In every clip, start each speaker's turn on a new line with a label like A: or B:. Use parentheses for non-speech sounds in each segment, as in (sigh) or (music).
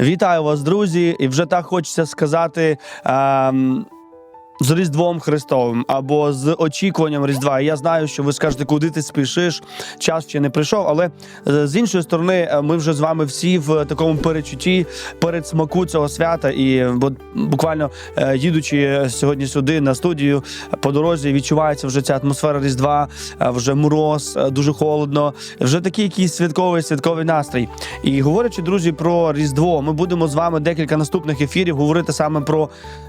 A: Вітаю вас, друзі! І вже так хочеться сказати. ем, з Різдвом Христовим або з очікуванням Різдва. Я знаю, що ви скажете, куди ти спішиш, час ще не прийшов. Але е, з іншої сторони, е, ми вже з вами всі в такому перечутті перед смаку цього свята. І от буквально е, їдучи сьогодні сюди на студію по дорозі, відчувається вже ця атмосфера Різдва, е, вже мороз, е, дуже холодно. Вже такий якийсь святковий святковий настрій. І говорячи, друзі, про Різдво, ми будемо з вами декілька наступних ефірів говорити саме про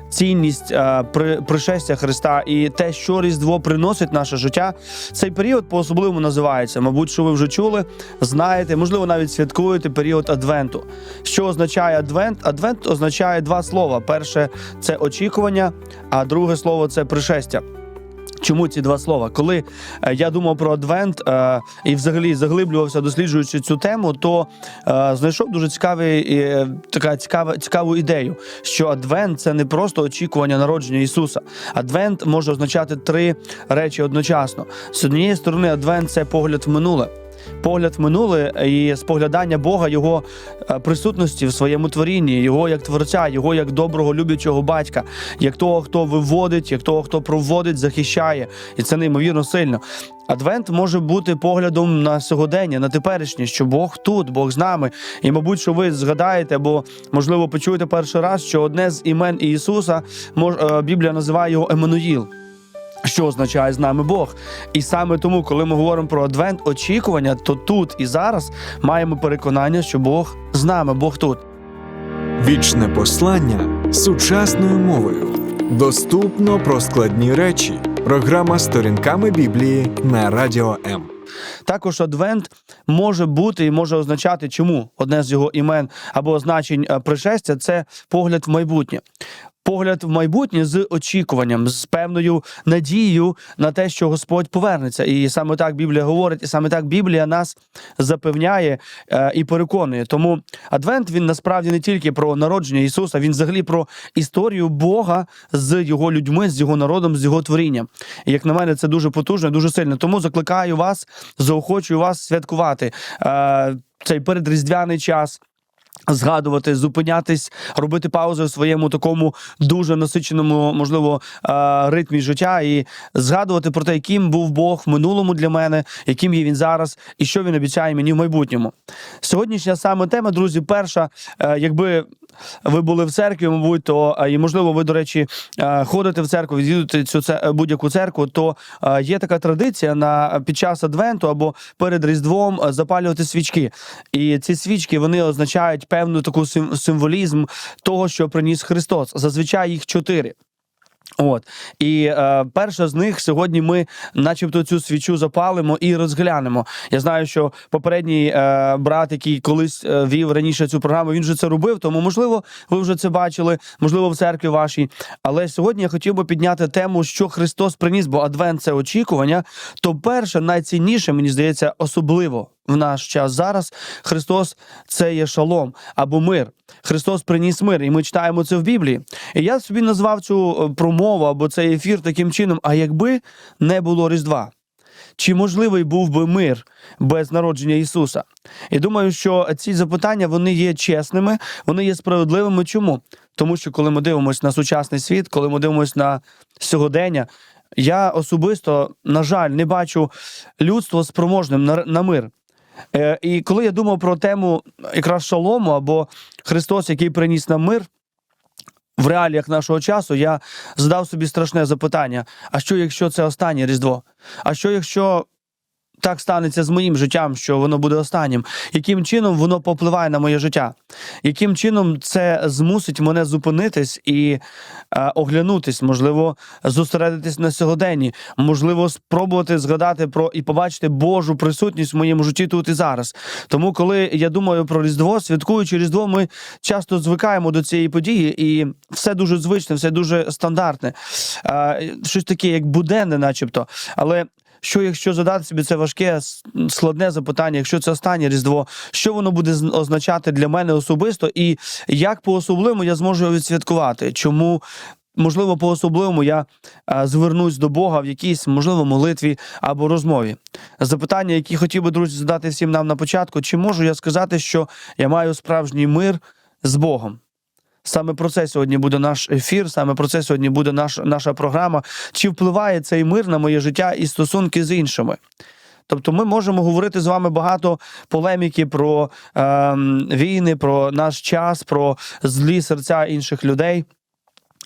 A: цінність е, при пришестя Христа і те, що Різдво приносить наше життя. Цей період по особливому називається. Мабуть, що ви вже чули, знаєте, можливо, навіть святкуєте період Адвенту. Що означає Адвент? Адвент означає два слова: перше це очікування, а друге слово це пришестя. Чому ці два слова? Коли е, я думав про Адвент е, і взагалі заглиблювався, досліджуючи цю тему, то е, знайшов дуже цікавий, така цікава, цікаву ідею, що Адвент це не просто очікування народження Ісуса. Адвент може означати три речі одночасно. З однієї сторони, Адвент це погляд в минуле. Погляд в минуле і споглядання Бога, його е, присутності в своєму творінні, його як творця, його як доброго люблячого батька, як того, хто виводить, як того, хто проводить, захищає, і це неймовірно сильно. Адвент може бути поглядом на сьогодення, на теперішнє, що Бог тут, Бог з нами. І, мабуть, що ви згадаєте, або можливо почуєте перший раз, що одне з імен Ісуса е, Біблія називає його Еммануїл що означає з нами Бог. І саме тому, коли ми говоримо про адвент, очікування, то тут і зараз маємо переконання, що Бог з нами, Бог тут.
B: Вічне послання сучасною мовою. Доступно про складні речі. Програма сторінками Біблії на Радіо М.
A: Також адвент може бути і може означати, чому одне з його імен або значень е, пришестя це погляд в майбутнє. Погляд в майбутнє з очікуванням, з певною надією на те, що Господь повернеться. І саме так Біблія говорить, і саме так Біблія нас запевняє е, і переконує. Тому Адвент він насправді не тільки про народження Ісуса, він взагалі про історію Бога з його людьми, з його народом, з його творінням. І як на мене, це дуже потужно, дуже сильно. Тому закликаю вас, заохочую вас святкувати е, цей передріздвяний час. Згадувати, зупинятись, робити паузи в своєму такому дуже насиченому, можливо, е, ритмі життя, і згадувати про те, яким був Бог в минулому для мене, яким є він зараз, і що він обіцяє мені в майбутньому. Сьогоднішня саме тема, друзі, перша, е, якби ви були в церкві, мабуть, то е, і можливо, ви, до речі, ходите в церкву, відвідуєте цю будь-яку церкву, то є така традиція на під час адвенту або перед Різдвом запалювати свічки. І ці свічки вони означають певну таку сим- символізм того, що приніс Христос. Зазвичай їх чотири. От і е, перша з них сьогодні ми, начебто, цю свічу запалимо і розглянемо. Я знаю, що попередній е, брат, який колись е, вів раніше цю програму, він вже це робив. Тому, можливо, ви вже це бачили, можливо, в церкві вашій. Але сьогодні я хотів би підняти тему, що Христос приніс, бо Адвент це очікування. То перше, найцінніше, мені здається, особливо в наш час зараз. Христос це є шалом або мир. Христос приніс мир, і ми читаємо це в Біблії. І я собі назвав цю е, промову або цей ефір таким чином: а якби не було Різдва? Чи можливий був би мир без народження Ісуса? І думаю, що ці запитання вони є чесними, вони є справедливими. Чому? Тому що коли ми дивимося на сучасний світ, коли ми дивимося на сьогодення, я особисто, на жаль, не бачу людство спроможним на, на мир. Е, і коли я думав про тему якраз шалому або Христос, який приніс нам мир. В реаліях нашого часу я задав собі страшне запитання: а що, якщо це останнє Різдво? А що, якщо так станеться з моїм життям, що воно буде останнім? Яким чином воно попливає на моє життя? Яким чином це змусить мене зупинитись і е, оглянутись, можливо, зосередитись на сьогоденні, можливо, спробувати згадати про і побачити Божу присутність в моєму житті тут і зараз. Тому, коли я думаю про Різдво, святкуючи Різдво, ми часто звикаємо до цієї події, і все дуже звичне, все дуже стандартне, е, щось таке, як буденне, начебто. Але що, якщо задати собі це важке, складне запитання, якщо це останнє Різдво, що воно буде означати для мене особисто, і як по-особливому я зможу його відсвяткувати? Чому? Можливо, по-особливому я звернусь до Бога в якійсь, можливо, молитві або розмові. Запитання, які хотів би, друзі, задати всім нам на початку: чи можу я сказати, що я маю справжній мир з Богом. Саме про це сьогодні буде наш ефір, саме про це сьогодні буде наш, наша програма. Чи впливає цей мир на моє життя і стосунки з іншими? Тобто ми можемо говорити з вами багато полеміки про е, війни, про наш час, про злі серця інших людей.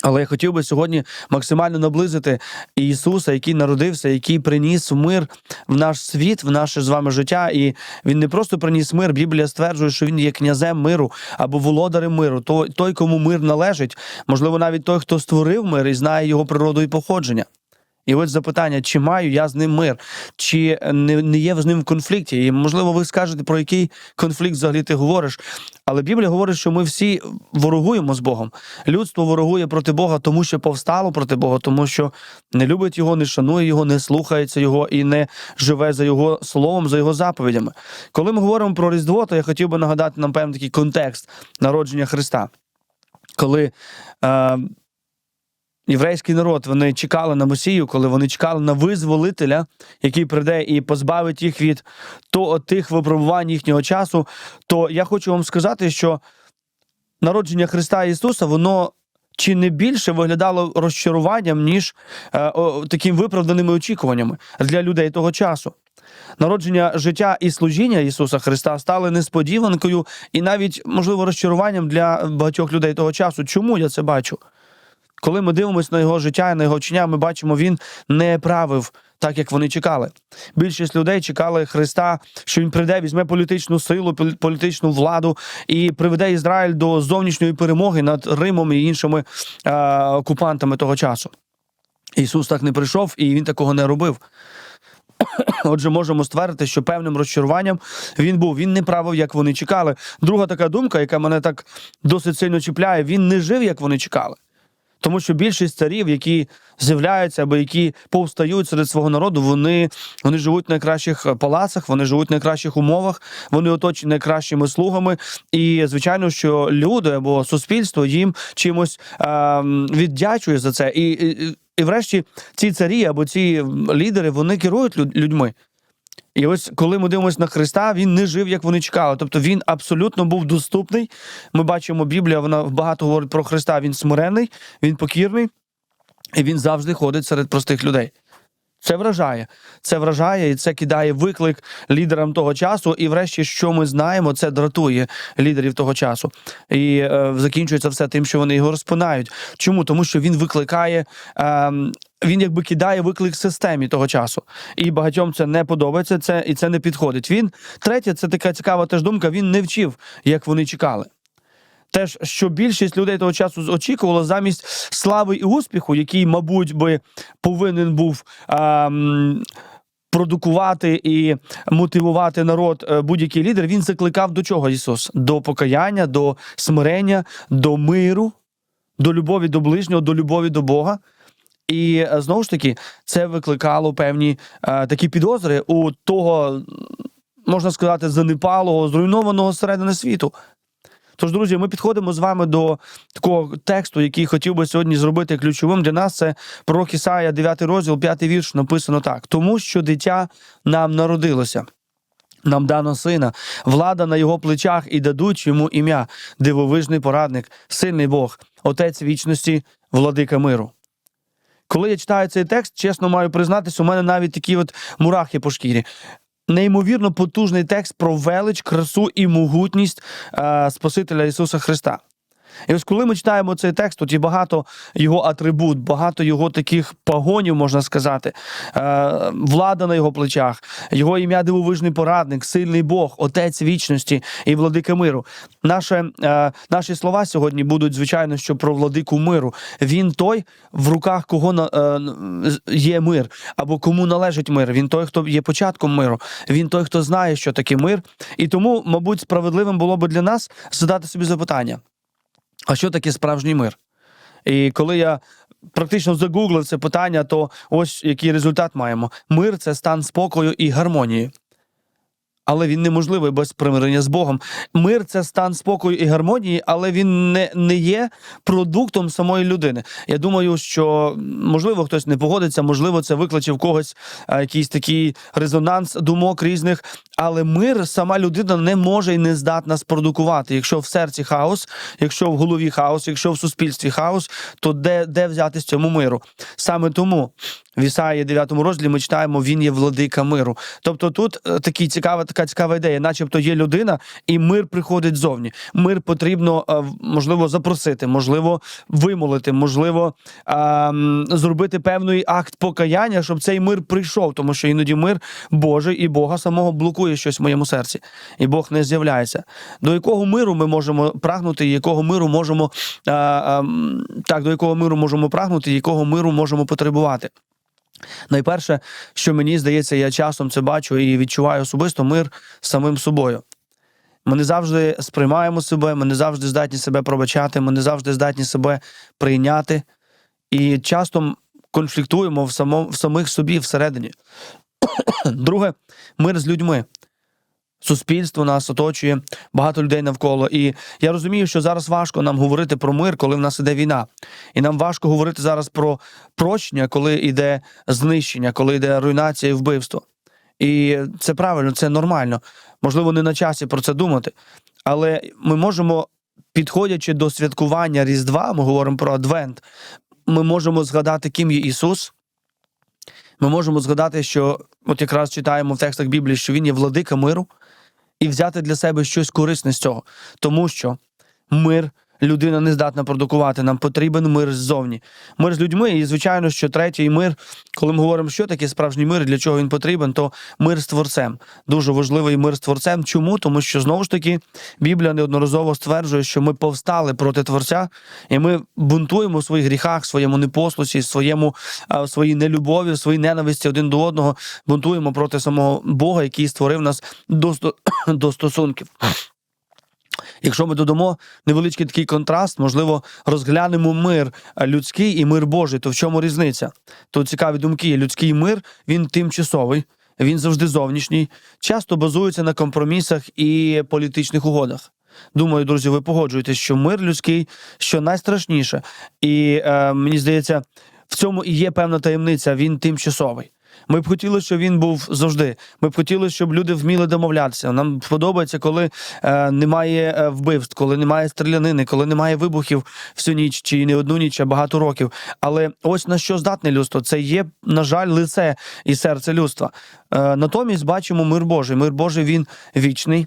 A: Але я хотів би сьогодні максимально наблизити Ісуса, який народився, який приніс мир в наш світ, в наше з вами життя. І він не просто приніс мир. Біблія стверджує, що він є князем миру або володарем миру. Той, кому мир належить, можливо, навіть той, хто створив мир і знає його природу і походження. І ось запитання, чи маю я з ним мир, чи не, не є з ним в конфлікті. І можливо, ви скажете, про який конфлікт взагалі ти говориш. Але Біблія говорить, що ми всі ворогуємо з Богом. Людство ворогує проти Бога, тому що повстало проти Бога, тому що не любить його, не шанує його, не слухається його і не живе за його словом, за його заповідями. Коли ми говоримо про Різдво, то я хотів би нагадати нам певний такий контекст народження Христа. Коли е, єврейський народ вони чекали на Месію, коли вони чекали на визволителя, який прийде і позбавить їх від то, тих випробувань їхнього часу, то я хочу вам сказати, що народження Христа Ісуса, воно чи не більше виглядало розчаруванням, ніж е, о, таким виправданими очікуваннями для людей того часу. Народження життя і служіння Ісуса Христа стали несподіванкою і навіть, можливо, розчаруванням для багатьох людей того часу. Чому я це бачу? Коли ми дивимося на його життя і на його вчення, ми бачимо, він не правив так, як вони чекали. Більшість людей чекали Христа, що він прийде, візьме політичну силу, політичну владу і приведе Ізраїль до зовнішньої перемоги над Римом і іншими е, окупантами того часу. Ісус так не прийшов, і він такого не робив. (coughs) Отже, можемо ствердити, що певним розчаруванням він був. Він не правив, як вони чекали. Друга така думка, яка мене так досить сильно чіпляє, він не жив, як вони чекали. Тому що більшість царів, які з'являються або які повстають серед свого народу, вони, вони живуть в найкращих палацах, вони живуть в найкращих умовах, вони оточені найкращими слугами. І звичайно, що люди або суспільство їм чимось е, віддячує за це. І, і, і врешті ці царі або ці лідери вони керують людьми. І ось коли ми дивимося на Христа, він не жив, як вони чекали. Тобто він абсолютно був доступний. Ми бачимо, Біблія вона багато говорить про Христа. Він смиренний, він покірний, і він завжди ходить серед простих людей. Це вражає. Це вражає і це кидає виклик лідерам того часу. І, врешті, що ми знаємо, це дратує лідерів того часу. І е, закінчується все тим, що вони його розпинають. Чому? Тому що він викликає. Е, він якби кидає виклик системі того часу, і багатьом це не подобається. Це і це не підходить. Він третє, це така цікава теж думка. Він не вчив, як вони чекали. Теж, що більшість людей того часу очікувало замість слави і успіху, який, мабуть, би повинен був ем, продукувати і мотивувати народ е, будь-який лідер, він закликав до чого Ісус? До покаяння, до смирення, до миру, до любові до ближнього, до любові до Бога. І е, знову ж таки, це викликало певні е, такі підозри у того, можна сказати, занепалого, зруйнованого зсередини світу. Тож, друзі, ми підходимо з вами до такого тексту, який хотів би сьогодні зробити ключовим для нас. Це пророк Ісая, 9 розділ, 5 вірш, написано так: тому що дитя нам народилося. Нам дано сина, влада на його плечах і дадуть йому ім'я, дивовижний порадник, сильний Бог, Отець вічності, владика миру. Коли я читаю цей текст, чесно маю признатися, у мене навіть такі от мурахи по шкірі. Неймовірно потужний текст про велич, красу і могутність е, Спасителя Ісуса Христа. І ось коли ми читаємо цей текст, тут є багато його атрибут, багато його таких погонів, можна сказати, е, влада на його плечах, його ім'я дивовижний порадник, сильний Бог, Отець вічності і владика миру. Наше, е, наші слова сьогодні будуть, звичайно, що про владику миру. Він той, в руках кого е, є мир, або кому належить мир. Він той, хто є початком миру. Він той, хто знає, що таке мир. І тому, мабуть, справедливим було би для нас задати собі запитання. А що таке справжній мир? І коли я практично загуглив це питання, то ось який результат маємо: мир це стан спокою і гармонії. Але він неможливий без примирення з Богом. Мир це стан спокою і гармонії, але він не, не є продуктом самої людини. Я думаю, що можливо хтось не погодиться, можливо, це викличе в когось а, якийсь такий резонанс думок різних. Але мир сама людина не може і не здатна спродукувати. Якщо в серці хаос, якщо в голові хаос, якщо в суспільстві хаос, то де, де взяти з цьому миру? Саме тому в Ісаї 9 розділі ми читаємо, він є владика миру. Тобто тут е, такий цікава, така цікава ідея, начебто є людина, і мир приходить ззовні. Мир потрібно е, можливо запросити, можливо, вимолити, можливо, а, м, зробити певний акт покаяння, щоб цей мир прийшов, тому що іноді мир Божий і Бога самого блокує щось в моєму серці, і Бог не з'являється. До якого миру ми можемо прагнути, якого миру можемо а, м, так, до якого миру можемо прагнути, якого миру можемо потребувати. Найперше, що мені здається, я часом це бачу і відчуваю особисто мир з самим собою. Ми не завжди сприймаємо себе, ми не завжди здатні себе пробачати, ми не завжди здатні себе прийняти. І часто конфліктуємо в, само, в самих собі всередині. (coughs) Друге, мир з людьми. Суспільство нас оточує, багато людей навколо. І я розумію, що зараз важко нам говорити про мир, коли в нас іде війна. І нам важко говорити зараз про прощення, коли йде знищення, коли йде руйнація і вбивство. І це правильно, це нормально. Можливо, не на часі про це думати. Але ми можемо, підходячи до святкування Різдва, ми говоримо про Адвент, ми можемо згадати, ким є Ісус. Ми можемо згадати, що от якраз читаємо в текстах Біблії, що Він є владика миру, і взяти для себе щось корисне з цього. Тому що мир людина не здатна продукувати. Нам потрібен мир ззовні. Мир з людьми, і звичайно, що третій мир, коли ми говоримо, що таке справжній мир, для чого він потрібен, то мир з творцем. Дуже важливий мир з творцем. Чому? Тому що знову ж таки Біблія неодноразово стверджує, що ми повстали проти Творця, і ми бунтуємо в своїх гріхах, своєму непослусі, своєму в своїй нелюбові, в своїй ненависті один до одного. Бунтуємо проти самого Бога, який створив нас до, (coughs) до стосунків. Якщо ми додамо невеличкий такий контраст, можливо, розглянемо мир е, людський і мир Божий, то в чому різниця? Тут цікаві думки. Людський мир він тимчасовий, він завжди зовнішній, часто базується на компромісах і політичних угодах. Думаю, друзі, ви погоджуєтесь, що мир людський що найстрашніше, і е, мені здається, в цьому і є певна таємниця. Він тимчасовий. Ми б хотіли, щоб він був завжди. Ми б хотіли, щоб люди вміли домовлятися. Нам подобається, коли е, немає е, вбивств, коли немає стрілянини, коли немає вибухів всю ніч чи не одну ніч, а багато років. Але ось на що здатне людство, це є, на жаль, лице і серце людства. Е, натомість бачимо мир Божий. Мир Божий він вічний,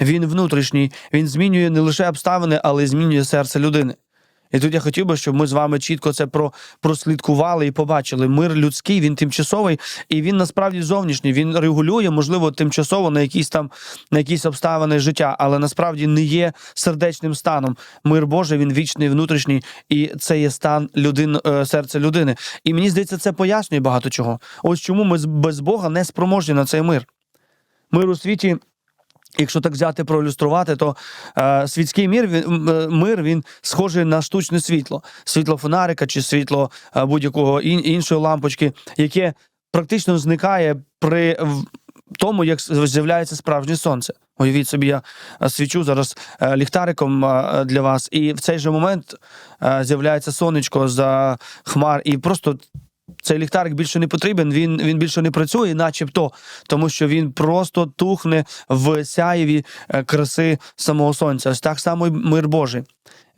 A: він внутрішній, він змінює не лише обставини, але й змінює серце людини. І тут я хотів би, щоб ми з вами чітко це про, прослідкували і побачили. Мир людський, він тимчасовий, і він насправді зовнішній. Він регулює, можливо, тимчасово на якісь там на якісь обставини життя, але насправді не є сердечним станом. Мир Божий, він вічний, внутрішній, і це є стан людин, е, серця людини. І мені здається, це пояснює багато чого. Ось чому ми без Бога не спроможні на цей мир. Мир у світі. Якщо так взяти проілюструвати, то е, світський мир він, е, мир він схожий на штучне світло, світло фонарика чи світло е, будь-якого ін, іншої лампочки, яке практично зникає при тому, як з'являється справжнє сонце. Уявіть собі, я е, свічу зараз е, ліхтариком е, для вас, і в цей же момент е, з'являється сонечко за хмар, і просто цей ліхтарик більше не потрібен, він, він більше не працює, начебто, тому що він просто тухне в сяєві е, краси самого сонця. Ось так само і мир Божий.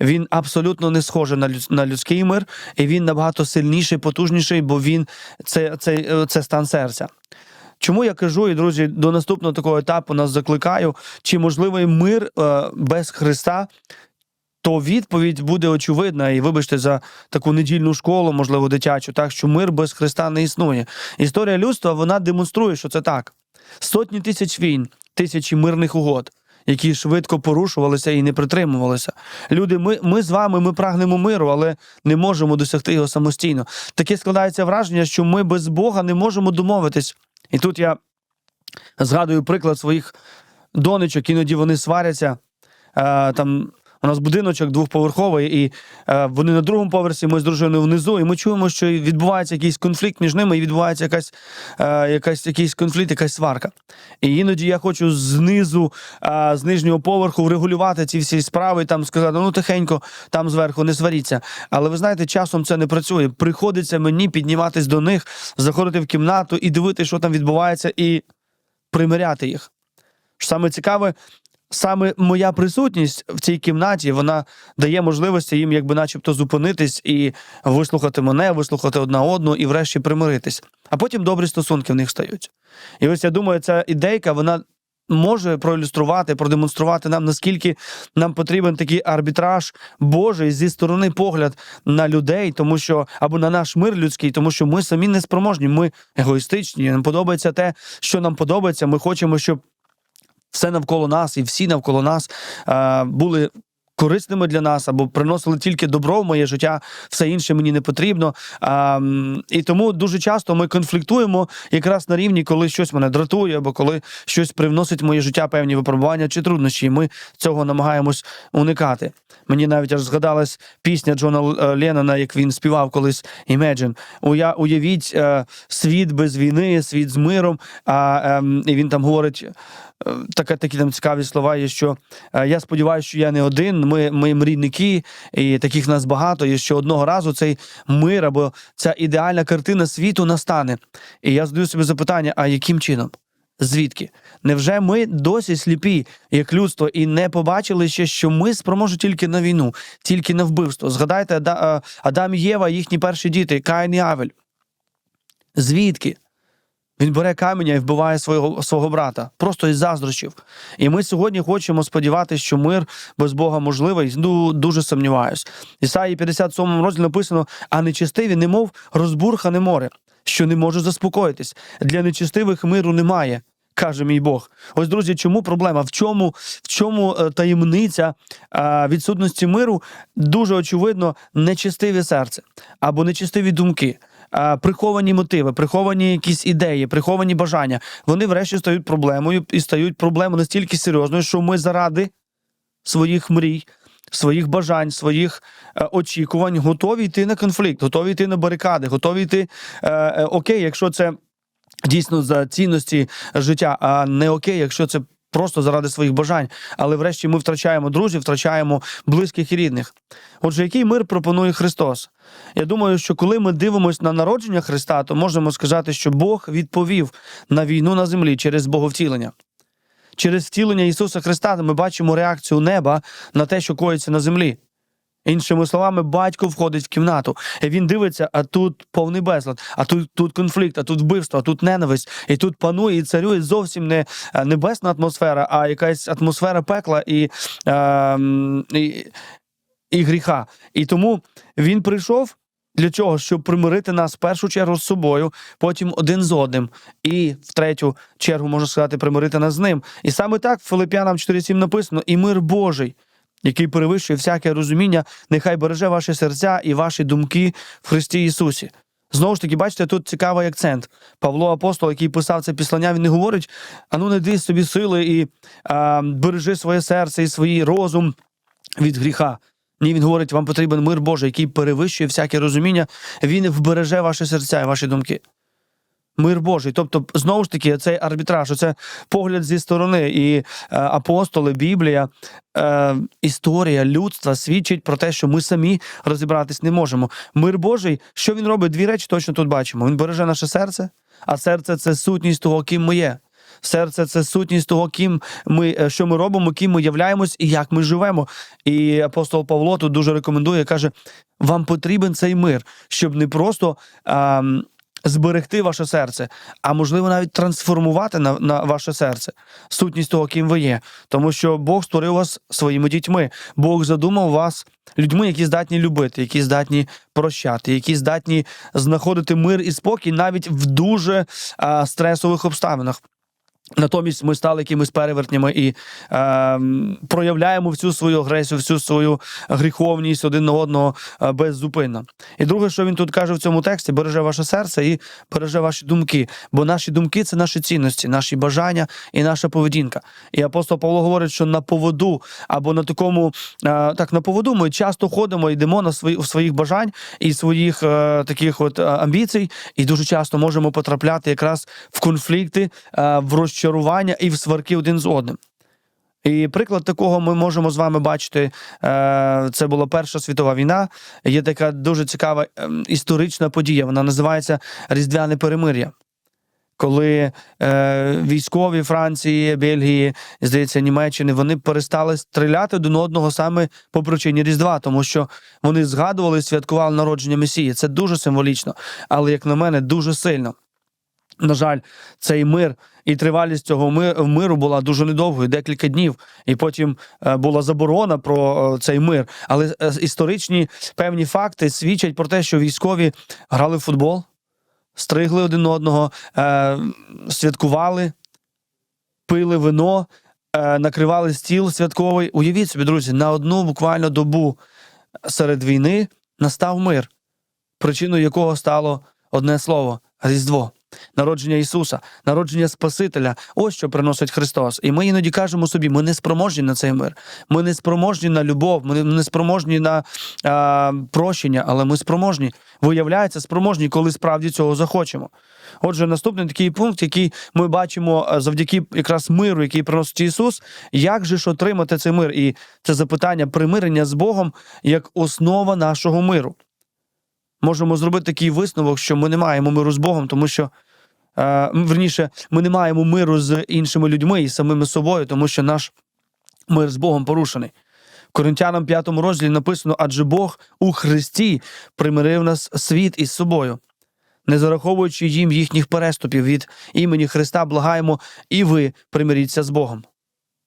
A: Він абсолютно не схожий на, на людський мир, і він набагато сильніший, потужніший, бо він це, це, е, це стан серця. Чому я кажу, і друзі, до наступного такого етапу нас закликаю, чи можливий мир е, без Христа, то відповідь буде очевидна. І вибачте за таку недільну школу, можливо, дитячу, так що мир без Христа не існує. Історія людства вона демонструє, що це так. Сотні тисяч війн, тисячі мирних угод. Які швидко порушувалися і не притримувалися. Люди, ми, ми з вами ми прагнемо миру, але не можемо досягти його самостійно. Таке складається враження, що ми без Бога не можемо домовитись. І тут я згадую приклад своїх донечок, іноді вони сваряться. Е, там У нас будиночок двохповерховий, і е, вони на другому поверсі, ми з дружиною внизу, і ми чуємо, що відбувається якийсь конфлікт між ними, і відбувається якась, е, якась, якийсь конфлікт, якась сварка. І іноді я хочу знизу, е, з нижнього поверху врегулювати ці всі справи, і там сказати, ну тихенько, там зверху не сваріться. Але ви знаєте, часом це не працює. Приходиться мені підніматись до них, заходити в кімнату і дивитися, що там відбувається, і примиряти їх. Саме цікаве, саме моя присутність в цій кімнаті вона дає можливості їм, якби, начебто, зупинитись і вислухати мене, вислухати одна одну і врешті примиритись. А потім добрі стосунки в них стають. І ось я думаю, ця ідейка, вона. Може проілюструвати, продемонструвати нам, наскільки нам потрібен такий арбітраж Божий зі сторони погляд на людей, тому що або на наш мир людський, тому що ми самі неспроможні, ми егоїстичні. Нам подобається те, що нам подобається. Ми хочемо, щоб все навколо нас і всі навколо нас е, були. Корисними для нас або приносили тільки добро в моє життя, все інше мені не потрібно. А, і тому дуже часто ми конфліктуємо якраз на рівні, коли щось мене дратує, або коли щось привносить в моє життя певні випробування чи труднощі. Ми цього намагаємось уникати. Мені навіть аж згадалась пісня Джона е, Леннона, як він співав колись Imagine. Уя, уявіть е, світ без війни, світ з миром. А, ем, і він там говорить. Е, Таке, такі там цікаві слова є, що е, я сподіваюся, що я не один. Ми, ми мрійники, і таких нас багато. І що одного разу цей мир або ця ідеальна картина світу настане. І я задаю собі запитання: а яким чином? Звідки? Невже ми досі сліпі, як людство, і не побачили ще, що ми спроможні тільки на війну, тільки на вбивство? Згадайте е, Адам і Єва, їхні перші діти, Каїн і Авель. Звідки? Він бере каменя і вбиває свого, свого брата, просто із заздрощів. І ми сьогодні хочемо сподіватися, що мир без Бога можливий. Ну, дуже сумніваюсь. Ісаї 57 розділі написано: а нечистиві, немов розбурхане море, що не може заспокоїтись. Для нечистивих миру немає. Каже мій Бог. Ось, друзі, чому проблема? В чому, в чому е, таємниця е, відсутності миру? Дуже очевидно, нечистиве серце або нечистиві думки, приховані мотиви, приховані якісь ідеї, приховані бажання. Вони врешті стають проблемою і стають проблемою настільки серйозною, що ми заради своїх мрій, своїх бажань, своїх е, очікувань готові йти на конфлікт, готові йти на барикади, готові йти е, е, окей, якщо це дійсно за цінності життя, а не окей, якщо це. Просто заради своїх бажань, але врешті ми втрачаємо друзів, втрачаємо близьких і рідних. Отже, який мир пропонує Христос? Я думаю, що коли ми дивимося на народження Христа, то можемо сказати, що Бог відповів на війну на землі через Боговтілення. Через втілення Ісуса Христа ми бачимо реакцію неба на те, що коїться на землі. Іншими словами, батько входить в кімнату, і він дивиться, а тут повний безлад, а тут, тут конфлікт, а тут вбивство, а тут ненависть, і тут панує і царює зовсім не е, небесна атмосфера, а якась атмосфера пекла і, е, і, і гріха. І тому він прийшов для чого? Щоб примирити нас в першу чергу з собою, потім один з одним, і в третю чергу можна сказати, примирити нас з ним. І саме так в Филип'янам 4.7 написано: і мир Божий який перевищує всяке розуміння, нехай береже ваші серця і ваші думки в Христі Ісусі. Знову ж таки, бачите, тут цікавий акцент. Павло Апостол, який писав це післання, він не говорить: ану, не дай собі сили і а, бережи своє серце і свій розум від гріха. Ні, він говорить, вам потрібен мир Божий, який перевищує всяке розуміння, він вбереже ваші серця і ваші думки. Мир Божий. Тобто, знову ж таки, цей арбітраж, це погляд зі сторони. І е, апостоли, Біблія, е, історія людства свідчить про те, що ми самі розібратись не можемо. Мир Божий, що він робить? Дві речі точно тут бачимо. Він береже наше серце, а серце це сутність того, ким ми є. Серце це сутність того, ким ми, е, що ми робимо, ким ми являємось і як ми живемо. І апостол Павло тут дуже рекомендує, каже: вам потрібен цей мир, щоб не просто. А, Зберегти ваше серце, а можливо навіть трансформувати на, на ваше серце сутність того, ким ви є. Тому що Бог створив вас своїми дітьми. Бог задумав вас людьми, які здатні любити, які здатні прощати, які здатні знаходити мир і спокій навіть в дуже а, стресових обставинах. Натомість ми стали якимись перевертнями і е, проявляємо всю свою агресію, всю свою гріховність один на одного е, беззупинно. І друге, що він тут каже в цьому тексті, береже ваше серце і береже ваші думки. Бо наші думки це наші цінності, наші бажання і наша поведінка. І апостол Павло говорить, що на поводу або на такому е, так на поводу ми часто ходимо, йдемо на свої, своїх бажань і своїх е, таких от е, амбіцій, і дуже часто можемо потрапляти якраз в конфлікти, е, в розчарування і в сварки один з одним. І приклад такого ми можемо з вами бачити. е, Це була Перша світова війна. Є така дуже цікава ем, історична подія. Вона називається Різдвяне перемир'я. Коли е, військові Франції, Бельгії, здається, Німеччини, вони перестали стріляти один одного саме по причині Різдва, тому що вони згадували і святкували народження Месії. Це дуже символічно, але, як на мене, дуже сильно. На жаль, цей мир і тривалість цього ми- миру була дуже недовгою, декілька днів. І потім е, була заборона про е, цей мир. Але е, історичні певні факти свідчать про те, що військові грали в футбол, стригли один одного, святкували, пили вино, накривали стіл святковий. Уявіть собі, друзі, на одну буквально добу серед війни настав мир, причиною якого стало одне слово Різдво. Народження Ісуса, народження Спасителя, ось що приносить Христос. І ми іноді кажемо собі, ми не спроможні на цей мир, ми не спроможні на любов, ми не спроможні на а, прощення, але ми спроможні. Виявляється, спроможні, коли справді цього захочемо. Отже, наступний такий пункт, який ми бачимо завдяки якраз миру, який приносить Ісус, як же ж отримати цей мир? І це запитання примирення з Богом як основа нашого миру можемо зробити такий висновок, що ми не маємо миру з Богом, тому що е, верніше, ми не маємо миру з іншими людьми і самими собою, тому що наш мир з Богом порушений. Коринтянам 5 розділі написано: адже Бог у Христі примирив нас світ із собою, не зараховуючи їм їхніх переступів від імені Христа, благаємо, і ви примиріться з Богом.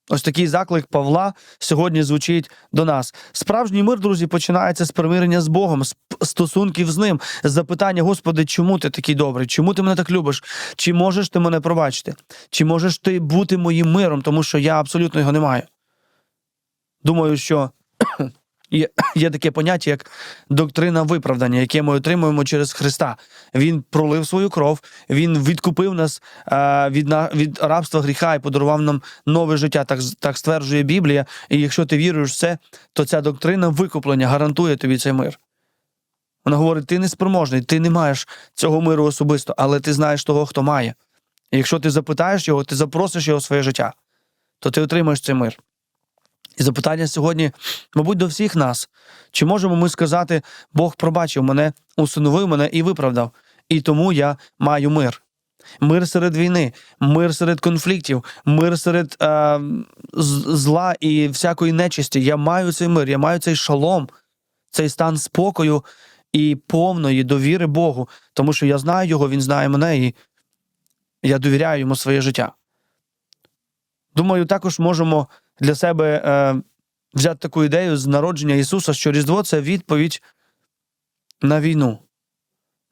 A: Ось такий заклик Павла сьогодні звучить до нас. Справжній мир, друзі, починається з примирення з Богом, з стосунків з ним, з запитання, Господи, чому ти такий добрий? Чому ти мене так любиш? Чи можеш ти мене пробачити? Чи можеш ти бути моїм миром, тому що я абсолютно його не маю? Думаю, що є, є таке поняття, як доктрина виправдання, яке ми отримуємо через Христа. Він пролив свою кров, він відкупив нас е, від, від рабства гріха і подарував нам нове життя. Так, так стверджує Біблія. І якщо ти віруєш в це, то ця доктрина викуплення гарантує тобі цей мир. Вона говорить: ти неспроможний, ти не маєш цього миру особисто, але ти знаєш того, хто має. І якщо ти запитаєш його, ти запросиш його в своє життя, то ти отримаєш цей мир. І запитання сьогодні, мабуть, до всіх нас: чи можемо ми сказати, Бог пробачив мене, усиновив мене і виправдав, і тому я маю мир. Мир серед війни, мир серед конфліктів, мир серед е, зла і всякої нечисті. Я маю цей мир, я маю цей шалом, цей стан спокою і повної довіри Богу, тому що я знаю його, він знає мене, і я довіряю йому своє життя. Думаю, також можемо для себе е, взяти таку ідею з народження Ісуса, що Різдво це відповідь на війну,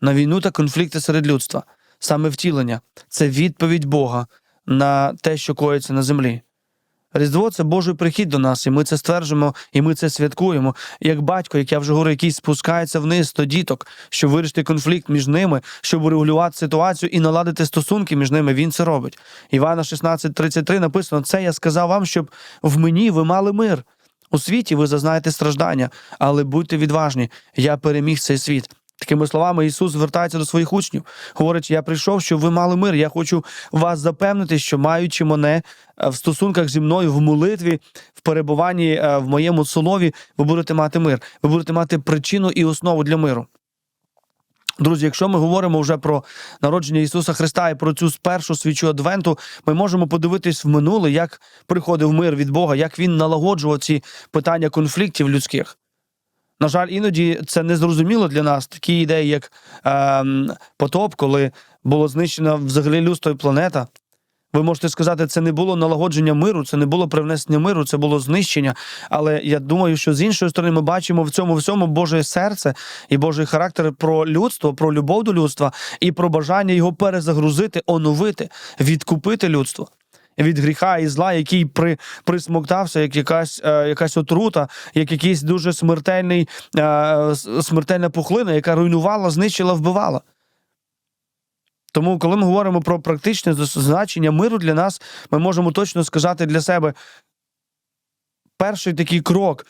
A: на війну та конфлікти серед людства. Саме втілення це відповідь Бога на те, що коїться на землі. Різдво це Божий прихід до нас, і ми це стверджуємо, і ми це святкуємо. Як батько, як я вже говорю, який спускається вниз до діток, щоб вирішити конфлікт між ними, щоб регулювати ситуацію і наладити стосунки між ними. Він це робить. Івана 16:33 написано: це я сказав вам, щоб в мені ви мали мир. У світі ви зазнаєте страждання, але будьте відважні, я переміг цей світ. Такими словами, Ісус звертається до своїх учнів, говорить: Я прийшов, щоб ви мали мир. Я хочу вас запевнити, що маючи мене е, в стосунках зі мною в молитві, в перебуванні е, в моєму слові, ви будете мати мир. Ви будете мати причину і основу для миру. Друзі, якщо ми говоримо вже про народження Ісуса Христа і про цю першу свічу Адвенту, ми можемо подивитись в минуле, як приходив мир від Бога, як він налагоджував ці питання конфліктів людських. На жаль, іноді це незрозуміло для нас. Такі ідеї, як ем, потоп, коли було знищено взагалі людство і планета. Ви можете сказати, це не було налагодження миру, це не було привнесення миру, це було знищення. Але я думаю, що з іншої сторони ми бачимо в цьому всьому Боже серце і Божий характер про людство, про любов до людства і про бажання його перезагрузити, оновити, відкупити людство. Від гріха і зла, який при, присмоктався, як якась, е, якась отрута, як якийсь дуже смертельний, е, смертельна пухлина, яка руйнувала, знищила, вбивала. Тому, коли ми говоримо про практичне значення миру для нас, ми можемо точно сказати для себе перший такий крок.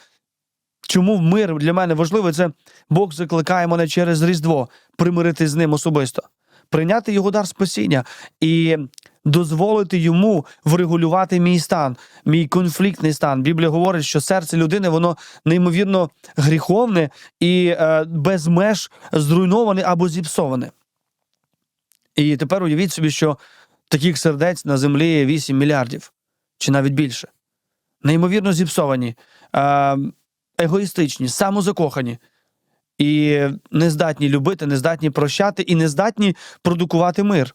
A: Чому мир для мене важливий? Це Бог закликає мене через Різдво примиритись з ним особисто, прийняти його дар спасіння і дозволити йому врегулювати мій стан, мій конфліктний стан. Біблія говорить, що серце людини воно неймовірно гріховне і е, без меж зруйноване або зіпсоване. І тепер уявіть собі, що таких сердець на землі є 8 мільярдів чи навіть більше. Неймовірно зіпсовані, е, егоїстичні, самозакохані і не здатні любити, не здатні прощати і не здатні продукувати мир.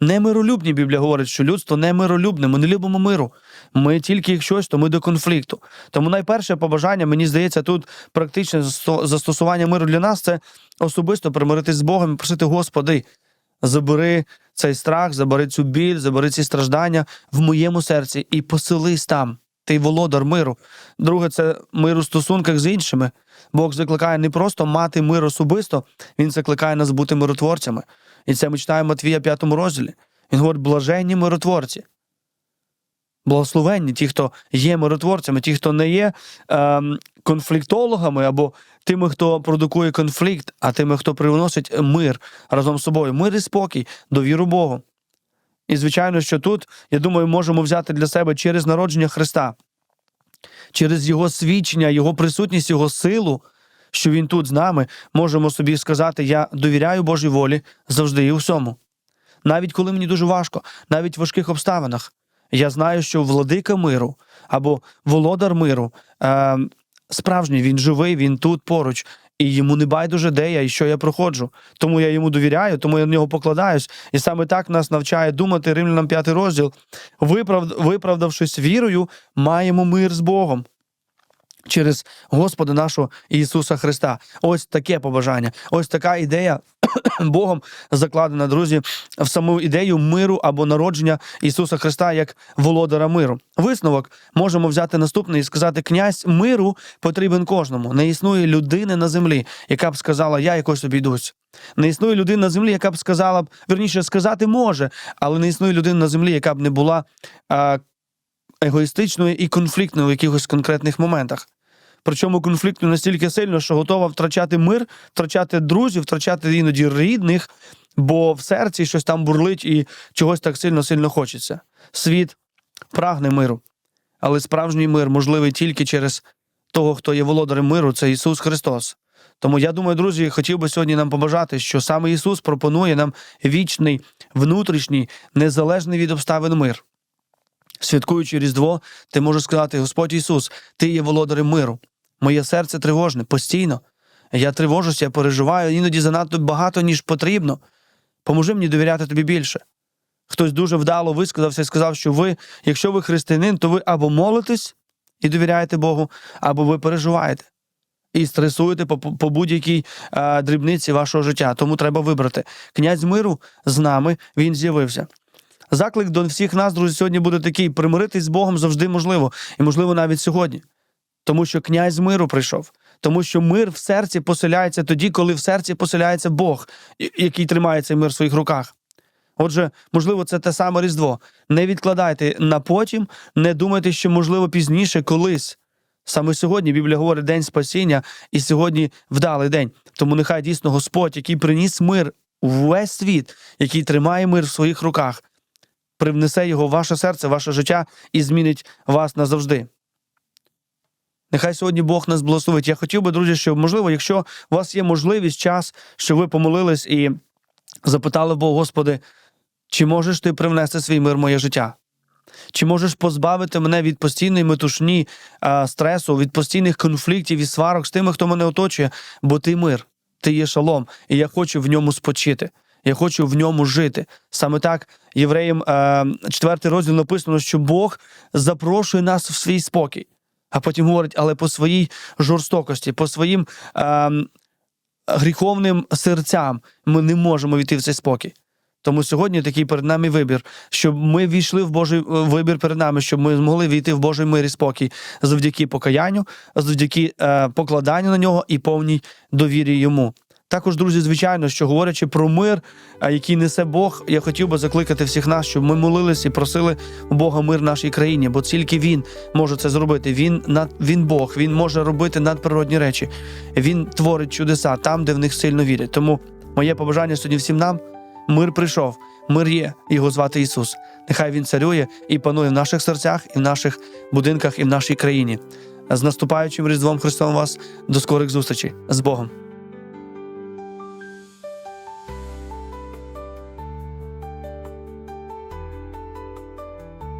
A: Немиролюбні Біблія говорить, що людство не миролюбне, ми не любимо миру. Ми тільки як щось, то ми до конфлікту. Тому найперше побажання, мені здається, тут практичне засто- застосування миру для нас це особисто примиритись з Богом і просити, Господи, забери цей страх, забери цю біль, забери ці страждання в моєму серці і поселись там. Ти володар миру. Друге, це мир у стосунках з іншими. Бог закликає не просто мати мир особисто, Він закликає нас бути миротворцями. І це ми читаємо Матвія 5 розділі. Він говорить: блаженні миротворці. Благословенні ті, хто є миротворцями, ті, хто не є ем, конфліктологами або тими, хто продукує конфлікт, а тими, хто привносить мир разом з собою, мир і спокій, довіру Богу. І звичайно, що тут, я думаю, можемо взяти для себе через народження Христа, через Його свідчення, Його присутність, Його силу, що Він тут з нами, можемо собі сказати: Я довіряю Божій волі завжди і всьому. Навіть коли мені дуже важко, навіть в важких обставинах, я знаю, що владика миру або володар миру е, справжній, він живий, він тут поруч, і йому не байдуже, де я і що я проходжу. Тому я йому довіряю, тому я на нього покладаюсь. І саме так нас навчає думати Римлянам 5 розділ. Виправдавшись вірою, маємо мир з Богом. Через Господа нашого Ісуса Христа. Ось таке побажання, ось така ідея (clears throat) Богом закладена, друзі, в саму ідею миру або народження Ісуса Христа як володара миру. Висновок можемо взяти наступний і сказати: князь миру потрібен кожному. Не існує людини на землі, яка б сказала, я якось обійдусь. Не існує людини на землі, яка б сказала б, верніше сказати може, але не існує людини на землі, яка б не була а, егоїстичною і конфліктною в якихось конкретних моментах. Причому конфліктну настільки сильно, що готова втрачати мир, втрачати друзів, втрачати іноді рідних, бо в серці щось там бурлить і чогось так сильно сильно хочеться. Світ прагне миру, але справжній мир можливий тільки через того, хто є володарем миру, це Ісус Христос. Тому я думаю, друзі, хотів би сьогодні нам побажати, що саме Ісус пропонує нам вічний, внутрішній, незалежний від обставин мир. Святкуючи Різдво, ти можеш сказати: Господь Ісус, Ти є володарем миру. Моє серце тривожне постійно. Я тривожуся, я переживаю іноді занадто багато, ніж потрібно. Поможи мені довіряти тобі більше. Хтось дуже вдало висказався і сказав, що ви, якщо ви християнин, то ви або молитесь і довіряєте Богу, або ви переживаєте і стресуєте по, по будь-якій дрібниці вашого життя. Тому треба вибрати. Князь миру з нами, він з'явився. Заклик до всіх нас, друзі, сьогодні буде такий: примиритись з Богом завжди можливо, і можливо навіть сьогодні. Тому що князь миру прийшов, тому що мир в серці поселяється тоді, коли в серці поселяється Бог, який тримає цей мир в своїх руках. Отже, можливо, це те саме Різдво. Не відкладайте на потім, не думайте, що можливо пізніше, колись. Саме сьогодні Біблія говорить день спасіння, і сьогодні вдалий день. Тому нехай дійсно Господь, який приніс мир у весь світ, який тримає мир в своїх руках, привнесе його в ваше серце, ваше життя і змінить вас назавжди. Нехай сьогодні Бог нас благословить. Я хотів би, друзі, щоб, можливо, якщо у вас є можливість, час, що ви помолились і запитали Бога, Господи, чи можеш ти привнести свій мир в моє життя? Чи можеш позбавити мене від постійної метушні, а, стресу, від постійних конфліктів і сварок з тими, хто мене оточує, бо ти мир, ти є шалом, і я хочу в ньому спочити. Я хочу в ньому жити. Саме так євреям е, четвертий розділ написано, що Бог запрошує нас в свій спокій. А потім говорить, але по своїй жорстокості, по своїм е, гріховним серцям ми не можемо війти в цей спокій. Тому сьогодні такий перед нами вибір, щоб ми війшли в Божий е, вибір перед нами, щоб ми змогли війти в Божий мир і спокій завдяки покаянню, завдяки е, покладанню на нього і повній довірі йому. Також, друзі, звичайно, що говорячи про мир, який несе Бог, я хотів би закликати всіх нас, щоб ми молилися і просили у Бога мир в нашій країні, бо тільки він може це зробити. Він над він Бог, він може робити надприродні речі. Він творить чудеса там, де в них сильно вірять. Тому моє побажання сьогодні всім нам мир прийшов, мир є, його звати Ісус. Нехай він царює і панує в наших серцях, і в наших будинках, і в нашій країні. З наступаючим Різдвом Христом вас до скорих зустрічей з Богом.